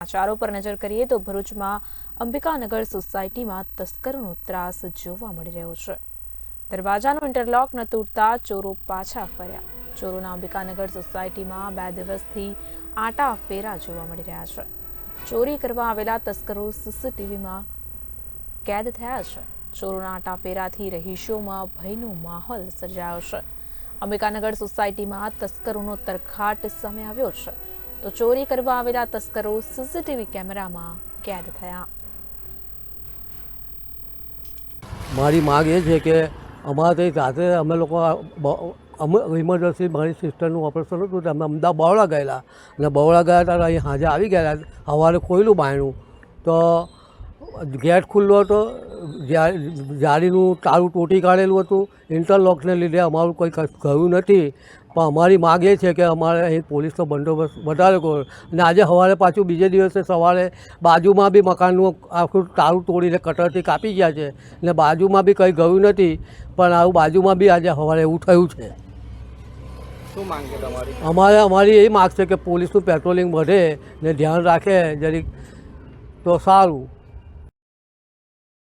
સમાચારો પર નજર કરીએ તો ભરૂચમાં અંબિકાનગર સોસાયટીમાં તસ્કરોનો ત્રાસ જોવા મળી રહ્યો છે. દરવાજાનું ઇન્ટરલોક ન તૂટતા ચોરો પાછા ફર્યા. ચોરોના અંબિકાનગર સોસાયટીમાં બે દિવસથી આટા ફેરા જોવા મળી રહ્યા છે. ચોરી કરવા આવેલા તસ્કરો સીસીટીવીમાં કેદ થયા છે. ચોરોના આટા ફેરાથી રહીશોમાં ભયનો માહોલ સર્જાયો છે. અંબિકાનગર સોસાયટીમાં તસ્કરોનો તરખાટ સામે આવ્યો છે. તો ચોરી કરવા આવેલા તસ્કરો સીસીટીવી કેમેરામાં કેદ થયા. મારી માંગ એ છે કે અમારે રાત્રે અમે લોકો ઇમરજન્સી મારી સિસ્ટરનું ઓપરેશન હતું તો અમે અમદાવાદ બહોળા ગયેલા. અને બહોળા ગયા હતા અહીં હાજર આવી ગયેલા. સવારે ખોયલું બાયણું. તો ગેટ ખુલ્લો હતો જાળીનું તારું તૂટી કાઢેલું હતું ઇન્ટરલોકને લીધે અમારું કોઈ ગયું નથી. પણ અમારી માગ એ છે કે અમારે અહીં પોલીસનો બંદોબસ્ત વધારે કરો. અને આજે સવારે પાછું બીજે દિવસે સવારે બાજુમાં બી મકાનનું આખું તાળું તોડીને કટરથી કાપી ગયા છે. ને બાજુમાં બી કંઈ ગયું નથી પણ આવું બાજુમાં બી આજે સવારે એવું થયું છે. અમારે અમારી એ માગ છે કે પોલીસનું પેટ્રોલિંગ વધે ને ધ્યાન રાખે જરીક તો સારું.